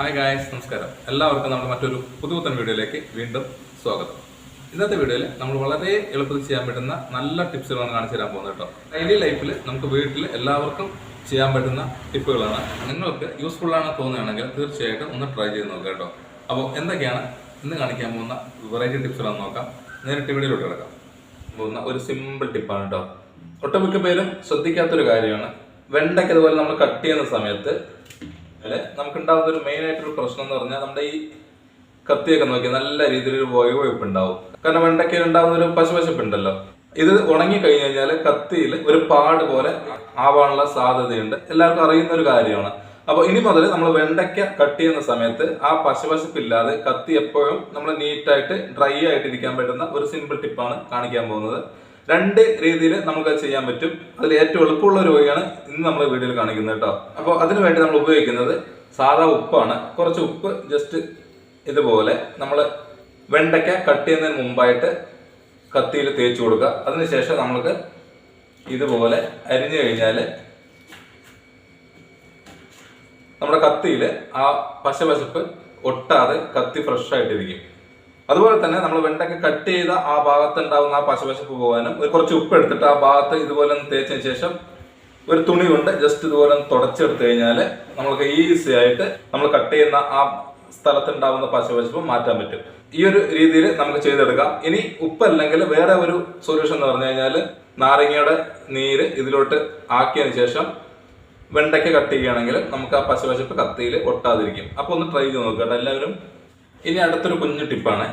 Hi guys നമസ്കാരം. എല്ലാവർക്കും നമ്മുടെ മറ്റൊരു പുതുപുത്തൻ വീഡിയോയിലേക്ക് വീണ്ടും സ്വാഗതം. ഇന്നത്തെ വീഡിയോയിൽ നമ്മൾ വളരെ എളുപ്പത്തിൽ ചെയ്യാൻ പറ്റുന്ന നല്ല ടിപ്സുകളാണ് കാണിച്ചു തരാൻ പോകുന്നത് കേട്ടോ. ഡെയിലി ലൈഫിൽ നമുക്ക് വീട്ടിൽ എല്ലാവർക്കും ചെയ്യാൻ പറ്റുന്ന ടിപ്പുകളാണ്. നിങ്ങൾക്ക് യൂസ്ഫുൾ ആണെന്ന് തോന്നുകയാണെങ്കിൽ തീർച്ചയായിട്ടും ഒന്ന് ട്രൈ ചെയ്ത് നോക്കുക കേട്ടോ. അപ്പോൾ എന്തൊക്കെയാണ് ഇന്ന് കാണിക്കാൻ പോകുന്ന വെറൈറ്റി ടിപ്സുകളാണെന്ന് നോക്കാം. നേരിട്ട് വീഡിയോയിലോട്ട് കിടക്കാം. പോകുന്ന ഒരു സിമ്പിൾ ടിപ്പാണ് കേട്ടോ. ഒട്ടുമിക്ക പേരും ശ്രദ്ധിക്കാത്തൊരു കാര്യമാണ്. വെണ്ടയ്ക്ക് അതുപോലെ നമ്മൾ കട്ട് ചെയ്യുന്ന സമയത്ത് അല്ലെ? നമുക്ക് ഉണ്ടാകുന്ന ഒരു മെയിൻ ആയിട്ടൊരു പ്രശ്നം എന്ന് പറഞ്ഞാൽ നമ്മുടെ ഈ കത്തിയൊക്കെ നോക്കി നല്ല രീതിയിൽ ഒരു വയോവയ്പ്പ് ഉണ്ടാവും. കാരണം വെണ്ടയ്ക്ക് ഉണ്ടാകുന്ന ഒരു പശുപശപ്പ് ഉണ്ടല്ലോ. ഇത് ഉണങ്ങി കഴിഞ്ഞു കഴിഞ്ഞാൽ കത്തിയിൽ ഒരു പാട് പോലെ ആവാനുള്ള സാധ്യതയുണ്ട്. എല്ലാവർക്കും അറിയുന്ന ഒരു കാര്യമാണ്. അപ്പൊ ഇനി മുതൽ നമ്മൾ വെണ്ടയ്ക്ക കട്ട് ചെയ്യുന്ന സമയത്ത് ആ പശുപശപ്പില്ലാതെ കത്തി എപ്പോഴും നമ്മൾ നീറ്റായിട്ട് ഡ്രൈ ആയിട്ട് ഇരിക്കാൻ പറ്റുന്ന ഒരു സിമ്പിൾ ടിപ്പാണ് കാണിക്കാൻ പോകുന്നത്. രണ്ട് രീതിയിൽ നമുക്ക് ചെയ്യാൻ പറ്റും. അതിൽ ഏറ്റവും എളുപ്പമുള്ള ഒരു വഴിയാണ് ഇന്ന് നമ്മൾ വീഡിയോയിൽ കാണിക്കുന്നത് കേട്ടോ. അപ്പോൾ അതിനു വേണ്ടി നമ്മൾ ഉപയോഗിക്കുന്നത് സാധാ ഉപ്പാണ്. കുറച്ച് ഉപ്പ് ജസ്റ്റ് ഇതുപോലെ നമ്മൾ വെണ്ടയ്ക്ക കട്ട് ചെയ്യുന്നതിന് മുമ്പായിട്ട് കത്തിയിൽ തേച്ച് കൊടുക്കുക. അതിനുശേഷം നമ്മൾക്ക് ഇതുപോലെ അരിഞ്ഞു കഴിഞ്ഞാൽ നമ്മുടെ കത്തിയിൽ ആ പശപശപ്പ് ഒട്ടാതെ കത്തി ഫ്രഷ് ആയിട്ടിരിക്കും. അതുപോലെ തന്നെ നമ്മൾ വെണ്ടയ്ക്ക കട്ട് ചെയ്ത ആ ഭാഗത്ത് ഉണ്ടാകുന്ന ആ പശപശപ്പ് പോകാനും ഒരു കുറച്ച് ഉപ്പ് എടുത്തിട്ട് ആ ഭാഗത്ത് ഇതുപോലെ തേച്ചതിന് ശേഷം ഒരു തുണി കൊണ്ട് ജസ്റ്റ് ഇതുപോലെ തുടച്ചെടുത്തു കഴിഞ്ഞാൽ നമുക്ക് ഈസി ആയിട്ട് നമ്മൾ കട്ട് ചെയ്യുന്ന ആ സ്ഥലത്തുണ്ടാവുന്ന പശപശപ്പ് മാറ്റാൻ പറ്റും. ഈ ഒരു രീതിയിൽ നമുക്ക് ചെയ്തെടുക്കാം. ഇനി ഉപ്പല്ലെങ്കിൽ വേറെ ഒരു സൊല്യൂഷൻ എന്ന് പറഞ്ഞു കഴിഞ്ഞാൽ നാരങ്ങയുടെ നീര് ഇതിലോട്ട് ആക്കിയതിന് ശേഷം വെണ്ടയ്ക്ക കട്ട് ചെയ്യുകയാണെങ്കിൽ നമുക്ക് ആ പശപശപ്പ് കത്തിയിൽ ഒട്ടാതിരിക്കും. അപ്പോൾ ഒന്ന് ട്രൈ ചെയ്ത് നോക്കുക എല്ലാവരും ഇനി അടുത്തൊരു കുഞ്ഞു ടിപ്പാണ്.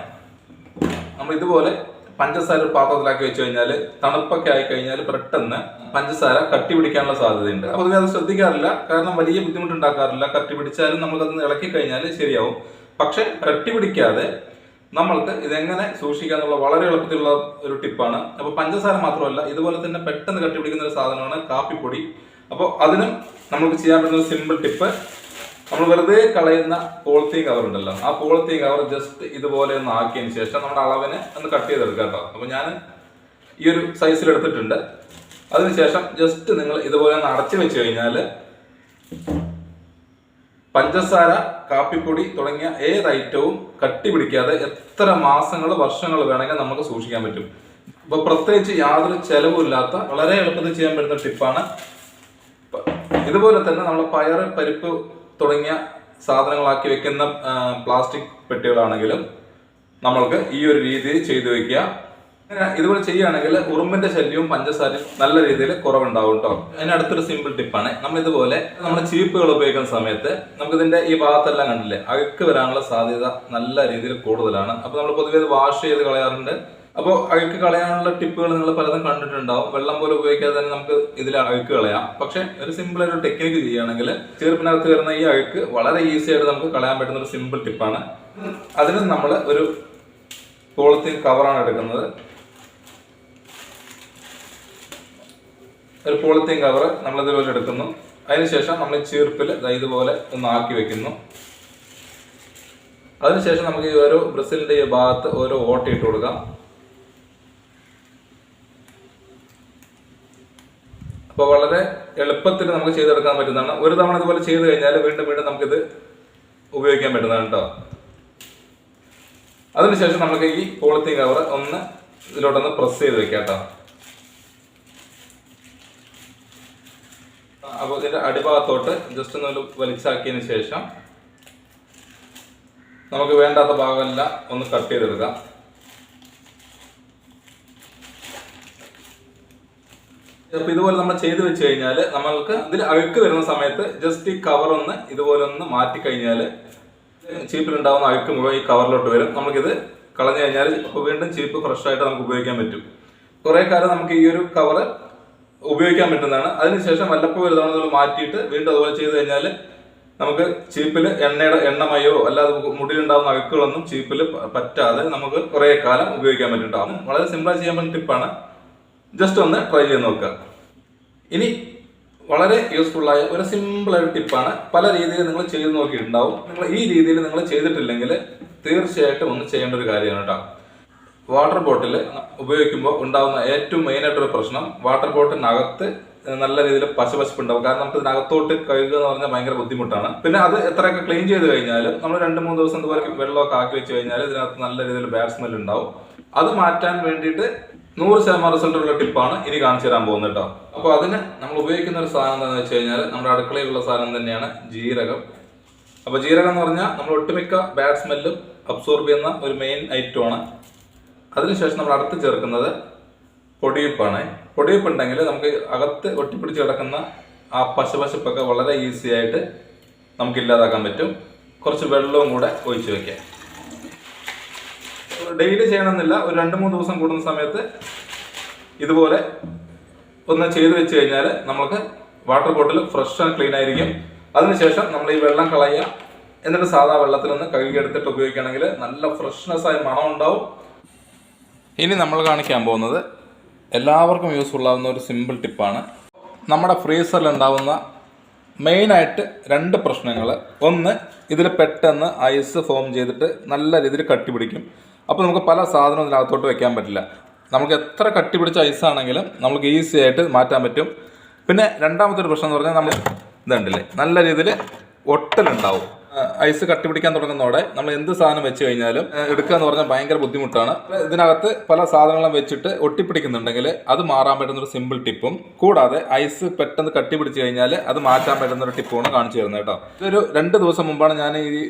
നമ്മൾ ഇതുപോലെ പഞ്ചസാര പാത്രത്തിലാക്കി വെച്ച് കഴിഞ്ഞാൽ തണുപ്പൊക്കെ ആയി കഴിഞ്ഞാൽ പെട്ടെന്ന് പഞ്ചസാര കട്ടി പിടിക്കാനുള്ള സാധ്യതയുണ്ട്. അപ്പോൾ അത് ശ്രദ്ധിക്കാറില്ല. കാരണം വലിയ ബുദ്ധിമുട്ടുണ്ടാക്കാറില്ല. കട്ടി പിടിച്ചാലും നമുക്കത് ഇളക്കി കഴിഞ്ഞാൽ ശരിയാവും. പക്ഷെ കട്ടി പിടിക്കാതെ നമ്മൾക്ക് ഇതെങ്ങനെ സൂക്ഷിക്കാന്നുള്ള വളരെ എളുപ്പത്തിലുള്ള ഒരു ടിപ്പാണ്. അപ്പോൾ പഞ്ചസാര മാത്രമല്ല ഇതുപോലെ തന്നെ പെട്ടെന്ന് കട്ടി പിടിക്കുന്ന ഒരു സാധനമാണ് കാപ്പിപ്പൊടി. അപ്പോൾ അതിനും നമുക്ക് ചെയ്യാൻ പറ്റുന്ന സിമ്പിൾ ടിപ്പ് നമ്മൾ വെറുതെ കളയുന്ന പോളിത്തീൻ കവർ ഉണ്ടല്ലോ. ആ പോളിത്തീൻ കവർ ജസ്റ്റ് ഇതുപോലെ ഒന്ന് ആക്കിയതിന് ശേഷം നമ്മുടെ അളവിനെ ഒന്ന് കട്ട് ചെയ്തെടുക്കുക കേട്ടോ. അപ്പോൾ ഞാൻ ഈ ഒരു സൈസിൽ എടുത്തിട്ടുണ്ട്. അതിനുശേഷം ജസ്റ്റ് നിങ്ങൾ ഇതുപോലെ ഒന്ന് അടച്ചു വെച്ച് കഴിഞ്ഞാൽ പഞ്ചസാര കാപ്പിപ്പൊടി തുടങ്ങിയ ഏത് ഐറ്റവും കട്ടി പിടിക്കാതെ എത്ര മാസങ്ങൾ വർഷങ്ങൾ വേണമെങ്കിൽ നമുക്ക് സൂക്ഷിക്കാൻ പറ്റും. അപ്പൊ പ്രത്യേകിച്ച് യാതൊരു ചെലവുമില്ലാത്ത വളരെ എളുപ്പത്തിൽ ചെയ്യാൻ പറ്റുന്ന ടിപ്പാണ് ഇതുപോലെ തന്നെ നമ്മൾ പയർ പരിപ്പ് തുടങ്ങിയ സാധനങ്ങളാക്കി വെക്കുന്ന പ്ലാസ്റ്റിക് പെട്ടികളാണെങ്കിലും നമ്മൾക്ക് ഈ ഒരു രീതിയിൽ ചെയ്തു വെക്കുക. ഇതുപോലെ ചെയ്യുകയാണെങ്കിൽ ഉറുമ്പിന്റെ ശല്യവും പഞ്ചസാരയും നല്ല രീതിയിൽ കുറവുണ്ടാവും കേട്ടോ അതിന് അടുത്തൊരു സിമ്പിൾ ടിപ്പാണ് നമ്മൾ ഇതുപോലെ നമ്മൾ ചീപ്പുകൾ ഉപയോഗിക്കുന്ന സമയത്ത് നമുക്കിതിന്റെ ഈ ഭാഗത്തെല്ലാം കണ്ടില്ലേ അഴുക്ക് വരാനുള്ള സാധ്യത നല്ല രീതിയിൽ കൂടുതലാണ്. അപ്പൊ നമ്മൾ പൊതുവേ ഇത് വാഷ് ചെയ്ത് കളയാറുണ്ട്. അപ്പോൾ അഴുക്ക് കളയാനുള്ള ടിപ്പുകൾ നിങ്ങൾ പലതും കണ്ടിട്ടുണ്ടാവും. വെള്ളം പോലെ ഉപയോഗിക്കാതെ തന്നെ നമുക്ക് ഇതിൽ അഴുക്ക് കളയാം. പക്ഷെ ഒരു സിമ്പിൾ ഒരു ടെക്നിക്ക് ചെയ്യുകയാണെങ്കിൽ ചെറുപ്പിനകത്ത് വരുന്ന ഈ അഴുക്ക് വളരെ ഈസി ആയിട്ട് നമുക്ക് കളയാൻ പറ്റുന്ന ഒരു സിമ്പിൾ ടിപ്പാണ് അതിന് നമ്മൾ ഒരു പോളിത്തീൻ കവറാണ് എടുക്കുന്നത്. ഒരു പോളിത്തീൻ കവർ നമ്മൾ ഇതുപോലെ എടുക്കുന്നു. അതിനുശേഷം നമ്മൾ ചീർപ്പിൽ ദാ ഇതുപോലെ ഒന്ന് ആക്കി വെക്കുന്നു. അതിനുശേഷം നമുക്ക് ഈ ഓരോ ബ്രസിലിന്റെ ഈ ഭാഗത്ത് ഓരോ ഓട്ട കൊടുക്കാം. അപ്പോൾ വളരെ എളുപ്പത്തിൽ നമുക്ക് ചെയ്തെടുക്കാൻ പറ്റുന്നതാണ്. ഒരു തവണ ഇതുപോലെ ചെയ്ത് കഴിഞ്ഞാൽ വീണ്ടും വീണ്ടും നമുക്കിത് ഉപയോഗിക്കാൻ പറ്റുന്നതാണ് കേട്ടോ അതിനുശേഷം നമുക്ക് ഈ പോളിത്തീൻ കവർ ഒന്ന് ഇതിലോട്ടൊന്ന് പ്രസ് ചെയ്ത് വെക്കാം കേട്ടോ അപ്പോൾ ഇതിന്റെ അടിഭാഗത്തോട്ട് ജസ്റ്റ് ഒന്ന് വലിച്ചാക്കിയതിന് ശേഷം നമുക്ക് വേണ്ടാത്ത ഭാഗമെല്ലാം ഒന്ന് കട്ട് ചെയ്തെടുക്കാം. അപ്പൊ ഇതുപോലെ നമ്മൾ ചെയ്തു വെച്ച് കഴിഞ്ഞാൽ നമ്മൾക്ക് ഇതിൽ അഴുക്ക് വരുന്ന സമയത്ത് ജസ്റ്റ് ഈ കവർ ഒന്ന് ഇതുപോലെ ഒന്ന് മാറ്റി കഴിഞ്ഞാൽ ചീപ്പിലുണ്ടാവുന്ന അഴുക്ക് മുഴുവൻ ഈ കവറിലോട്ട് വരും. നമുക്കിത് കളഞ്ഞു കഴിഞ്ഞാൽ അപ്പോൾ വീണ്ടും ചീപ്പ് ഫ്രഷ് ആയിട്ട് നമുക്ക് ഉപയോഗിക്കാൻ പറ്റും. കുറെ കാലം നമുക്ക് ഈ ഒരു കവർ ഉപയോഗിക്കാൻ പറ്റുന്നതാണ്. അതിനുശേഷം വല്ലപ്പോ ഒരു തവണ നമ്മൾ മാറ്റിയിട്ട് വീണ്ടും അതുപോലെ ചെയ്ത് കഴിഞ്ഞാൽ നമുക്ക് ചീപ്പിൽ എണ്ണയുടെ എണ്ണമയോ അല്ലാതെ മുടിയിലുണ്ടാകുന്ന അഴുക്കുകളൊന്നും ചീപ്പിൽ പറ്റാതെ നമുക്ക് കുറെ കാലം ഉപയോഗിക്കാൻ പറ്റും വളരെ സിമ്പിളായി ചെയ്യാൻ പറ്റുന്ന ടിപ്പാണ് ജസ്റ്റ് ഒന്ന് ട്രൈ ചെയ്ത് നോക്കുക. ഇനി വളരെ യൂസ്ഫുൾ ആയ ഒരു സിമ്പിൾ ആയ ടിപ്പാണ് പല രീതിയിൽ നിങ്ങൾ ചെയ്ത് നോക്കിയിട്ടുണ്ടാവും. നിങ്ങൾ ഈ രീതിയിൽ നിങ്ങൾ ചെയ്തിട്ടില്ലെങ്കിൽ തീർച്ചയായിട്ടും ഒന്ന് ചെയ്യേണ്ട ഒരു കാര്യമാണ് കേട്ടോ. വാട്ടർ ബോട്ടിൽ ഉപയോഗിക്കുമ്പോൾ ഉണ്ടാകുന്ന ഏറ്റവും മെയിൻ ആയിട്ടൊരു പ്രശ്നം വാട്ടർ ബോട്ടിനകത്ത് നല്ല രീതിയിൽ പശപശപ്പ് ഉണ്ടാവും കാരണം നമുക്ക് ഇതിനകത്തോട്ട് കഴുകുക എന്ന് പറഞ്ഞാൽ ഭയങ്കര ബുദ്ധിമുട്ടാണ്. പിന്നെ അത് എത്രയൊക്കെ ക്ലീൻ ചെയ്ത് കഴിഞ്ഞാലും നമ്മൾ രണ്ട് മൂന്ന് ദിവസം ഇതുപോലെ വെള്ളമൊക്കെ ആക്കി വെച്ച് കഴിഞ്ഞാൽ ഇതിനകത്ത് നല്ല രീതിയിൽ ബാഡ് സ്മെൽ ഉണ്ടാവും. അത് മാറ്റാൻ വേണ്ടിയിട്ട് നൂറ് ശതമാനം റിസൾട്ട് ഉള്ള ടിപ്പാണ് ഇനി കാണിച്ചു തരാൻ പോകുന്നത് കേട്ടോ അപ്പോൾ അതിന് നമ്മൾ ഉപയോഗിക്കുന്ന ഒരു സാധനം എന്താണെന്ന് വെച്ച് കഴിഞ്ഞാൽ നമ്മുടെ അടുക്കളയിലുള്ള സാധനം തന്നെയാണ് ജീരകം. അപ്പോൾ ജീരകം എന്ന് പറഞ്ഞാൽ നമ്മൾ ഒട്ടുമിക്ക ബാഡ് സ്മെല്ലും അബ്സോർബ് ചെയ്യുന്ന ഒരു മെയിൻ ഐറ്റമാണ് അതിനുശേഷം നമ്മൾ അടുത്ത് ചേർക്കുന്നത് പൊടിയുപ്പാണ്. പൊടിയുപ്പ് ഉണ്ടെങ്കിൽ നമുക്ക് അകത്ത് ഒട്ടിപ്പിടിച്ച് കിടക്കുന്ന ആ പശപശപ്പൊക്കെ വളരെ ഈസി ആയിട്ട് നമുക്ക് ഇല്ലാതാക്കാൻ പറ്റും. കുറച്ച് വെള്ളവും കൂടെ ഒഴിച്ചു വെക്കാം ഡെയിലി ചെയ്യണമെന്നില്ല. ഒരു രണ്ട് മൂന്ന് ദിവസം കൂടുന്ന സമയത്ത് ഇതുപോലെ ഒന്ന് ചെയ്ത് വെച്ച് കഴിഞ്ഞാൽ നമുക്ക് water bottle fresh and clean ആയിരിക്കും. അതിനുശേഷം നമ്മൾ ഈ വെള്ളം കളയുക. എന്നിട്ട് സാധാ വെള്ളത്തിൽ നിന്ന് കഴുകിയെടുത്തിട്ട് ഉപയോഗിക്കുകയാണെങ്കിൽ നല്ല ഫ്രഷ്നെസ് ആയി മണം ഉണ്ടാവും. ഇനി നമ്മൾ കാണിക്കാൻ പോകുന്നത് എല്ലാവർക്കും യൂസ്ഫുൾ ആവുന്ന ഒരു സിമ്പിൾ ടിപ്പാണ് നമ്മുടെ ഫ്രീസറിൽ ഉണ്ടാവുന്ന മെയിനായിട്ട് രണ്ട് പ്രശ്നങ്ങൾ ഒന്ന് ഇതിൽ പെട്ടെന്ന് ഐസ് ഫോം ചെയ്തിട്ട് നല്ല രീതിയിൽ കട്ടി പിടിക്കും അപ്പോൾ നമുക്ക് പല സാധനവും ഇതിനകത്തോട്ട് വെക്കാൻ പറ്റില്ല. നമുക്ക് എത്ര കട്ടി പിടിച്ച ഐസ് ആണെങ്കിലും നമുക്ക് ഈസി ആയിട്ട് മാറ്റാൻ പറ്റും. പിന്നെ രണ്ടാമത്തെ ഒരു പ്രശ്നം എന്ന് പറഞ്ഞാൽ നമ്മൾ ഇതുണ്ടല്ലേ? നല്ല രീതിയിൽ ഒട്ടലുണ്ടാവും. ഐസ് കട്ടി പിടിക്കാൻ തുടങ്ങുന്നതോടെ നമ്മൾ എന്ത് സാധനം വെച്ച് കഴിഞ്ഞാലും എടുക്കുക എന്ന് പറഞ്ഞാൽ ഭയങ്കര ബുദ്ധിമുട്ടാണ്. ഇതിനകത്ത് പല സാധനങ്ങളും വെച്ചിട്ട് ഒട്ടിപ്പിടിക്കുന്നുണ്ടെങ്കിൽ അത് മാറാൻ പറ്റുന്ന ഒരു സിമ്പിൾ ടിപ്പും കൂടാതെ ഐസ് പെട്ടെന്ന് കട്ടി പിടിച്ച് കഴിഞ്ഞാൽ അത് മാറ്റാൻ പറ്റുന്ന ഒരു ടിപ്പുമാണ് കാണിച്ചു തരുന്നത് കേട്ടോ. ഇതൊരു രണ്ട് ദിവസം മുമ്പാണ് ഞാൻ ഈ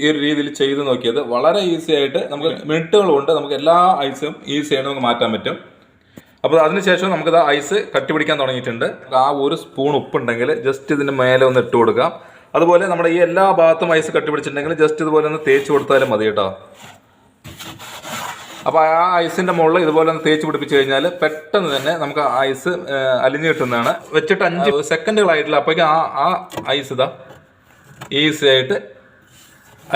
ഈ ഒരു രീതിയിൽ ചെയ്ത് നോക്കിയത്. വളരെ ഈസി ആയിട്ട് നമുക്ക് മിനിറ്റുകൾ കൊണ്ട് നമുക്ക് എല്ലാ ഐസും ഈസി ആയിട്ട് നമുക്ക് മാറ്റാൻ പറ്റും. അപ്പോൾ അതിനുശേഷം നമുക്കിത് ഐസ് കട്ടി പിടിക്കാൻ തുടങ്ങിയിട്ടുണ്ട്. ആ ഒരു സ്പൂൺ ഉപ്പുണ്ടെങ്കിൽ ജസ്റ്റ് ഇതിന്റെ മേലെ ഒന്ന് ഇട്ട് കൊടുക്കാം. അതുപോലെ നമ്മുടെ ഈ എല്ലാ ഭാഗത്തും ഐസ് കട്ടി പിടിച്ചിട്ടുണ്ടെങ്കിൽ ജസ്റ്റ് ഇതുപോലെ ഒന്ന് തേച്ച് കൊടുത്താലും മതി കേട്ടോ. അപ്പോൾ ആ ഐസിന്റെ മുകളിൽ ഇതുപോലെ ഒന്ന് തേച്ച് പിടിപ്പിച്ച് കഴിഞ്ഞാൽ പെട്ടെന്ന് തന്നെ നമുക്ക് ആ ഐസ് അലിഞ്ഞു അലിഞ്ഞ് കിട്ടുന്നതാണ്. വെച്ചിട്ട് അഞ്ച് സെക്കൻഡുകളായിട്ടില്ല അപ്പോഴേക്കും ആ ആ ഐസ് ഇതാ ഈസി ആയിട്ട്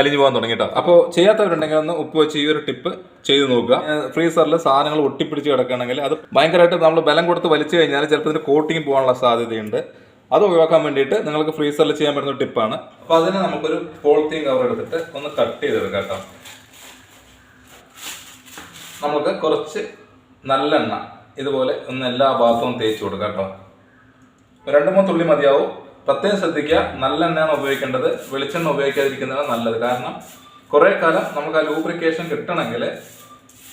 അലിഞ്ഞു പോകാൻ തുടങ്ങി കേട്ടോ. അപ്പോൾ ചെയ്യാത്തവരുണ്ടെങ്കിൽ ഒന്ന് ഉപ്പ് വെച്ച് ഈ ഒരു ടിപ്പ് ചെയ്ത് നോക്കുക. ഫ്രീസറിൽ സാധനങ്ങൾ ഒട്ടിപ്പിടിച്ച് കിടക്കുകയാണെങ്കിൽ അത് ഭയങ്കരമായിട്ട് നമ്മൾ ബലം കൊടുത്ത് വലിച്ചു കഴിഞ്ഞാൽ ചിലപ്പോൾ ഇതിന് കോട്ടിങ് പോകാനുള്ള സാധ്യതയുണ്ട്. അത് ഒഴിവാക്കാൻ വേണ്ടിയിട്ട് നിങ്ങൾക്ക് ഫ്രീസറിൽ ചെയ്യാൻ പറ്റുന്ന ടിപ്പാണ്. അപ്പൊ അതിന് നമുക്കൊരു പോളിത്തീൻ കവർ എടുത്തിട്ട് ഒന്ന് കട്ട് ചെയ്തെടുക്കാം കേട്ടോ. നമുക്ക് കുറച്ച് നല്ലെണ്ണ ഇതുപോലെ ഒന്ന് എല്ലാ ഭാഗത്തും തേച്ച് കൊടുക്കാം കേട്ടോ. രണ്ട് മൂന്ന് തുള്ളി മതിയാവും. പ്രത്യേകം ശ്രദ്ധിക്കുക നല്ലെണ്ണയാണ് ഉപയോഗിക്കേണ്ടത്. വെളിച്ചെണ്ണ ഉപയോഗിക്കാതിരിക്കുന്നതാണ് നല്ലത്. കാരണം കുറേ കാലം നമുക്ക് ആ ലൂബ്രിക്കേഷൻ കിട്ടണമെങ്കിൽ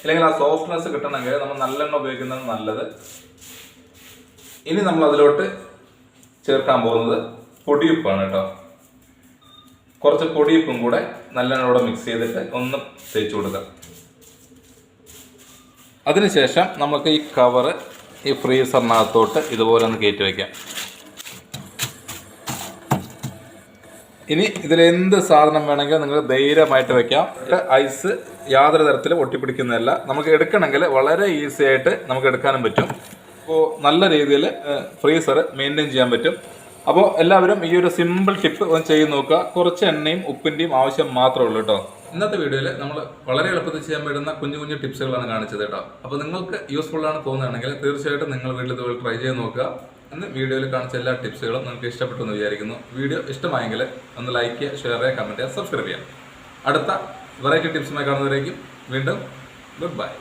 അല്ലെങ്കിൽ ആ സോഫ്റ്റ്നെസ് കിട്ടണമെങ്കിൽ നമ്മൾ നല്ലെണ്ണ ഉപയോഗിക്കുന്നതാണ് നല്ലത്. ഇനി നമ്മൾ അതിലോട്ട് ചേർക്കാൻ പോകുന്നത് പൊടിയുപ്പാണ് കേട്ടോ. കുറച്ച് പൊടിയുപ്പും കൂടെ നല്ലെണ്ണയോടെ മിക്സ് ചെയ്തിട്ട് ഒന്ന് തേച്ച് കൊടുക്കാം. അതിനുശേഷം നമുക്ക് ഈ കവറ് ഈ ഫ്രീസറിനകത്തോട്ട് ഇതുപോലെ ഒന്ന് കയറ്റി വയ്ക്കാം ഇനി ഇതിൽ എന്ത് സാധനം വേണമെങ്കിലും നിങ്ങൾ ധൈര്യമായിട്ട് വെക്കാം. ഐസ് യാതൊരു തരത്തിലും ഒട്ടിപ്പിടിക്കുന്നതല്ല. നമുക്ക് എടുക്കണമെങ്കിൽ വളരെ ഈസി ആയിട്ട് നമുക്ക് എടുക്കാനും പറ്റും. അപ്പോൾ നല്ല രീതിയിൽ ഫ്രീസർ മെയിന്റെയിൻ ചെയ്യാൻ പറ്റും. അപ്പോൾ എല്ലാവരും ഈ ഒരു സിമ്പിൾ ടിപ്പ് ഒന്ന് ചെയ്ത് നോക്കുക. കുറച്ച് എണ്ണയും ഉപ്പിന്റെയും ആവശ്യം മാത്രമേ ഉള്ളൂ കേട്ടോ. ഇന്നത്തെ വീഡിയോയിൽ നമ്മൾ വളരെ എളുപ്പത്തിൽ ചെയ്യാൻ പറ്റുന്ന കുഞ്ഞു കുഞ്ഞു ടിപ്സുകളാണ് കാണിച്ചത് കേട്ടോ. അപ്പോൾ നിങ്ങൾക്ക് യൂസ്ഫുൾ ആണ് തോന്നുകയാണെങ്കിൽ തീർച്ചയായിട്ടും നിങ്ങൾ വീട്ടിൽ ഇതുപോലെ ട്രൈ ചെയ്ത് നോക്കുക. ഇന്ന് വീഡിയോയിൽ കാണിച്ച എല്ലാ ടിപ്സുകളും നിങ്ങൾക്ക് ഇഷ്ടപ്പെട്ടു എന്ന് വിചാരിക്കുന്നു. വീഡിയോ ഇഷ്ടമായെങ്കിൽ ഒന്ന് ലൈക്ക് ചെയ്യുക ഷെയർ ചെയ്യുക കമന്റ് ചെയ്യുക സബ്സ്ക്രൈബ് ചെയ്യുക. അടുത്ത വെറൈറ്റി ടിപ്സുമായി കാണുന്നവരേക്കും വീണ്ടും ഗുഡ് ബൈ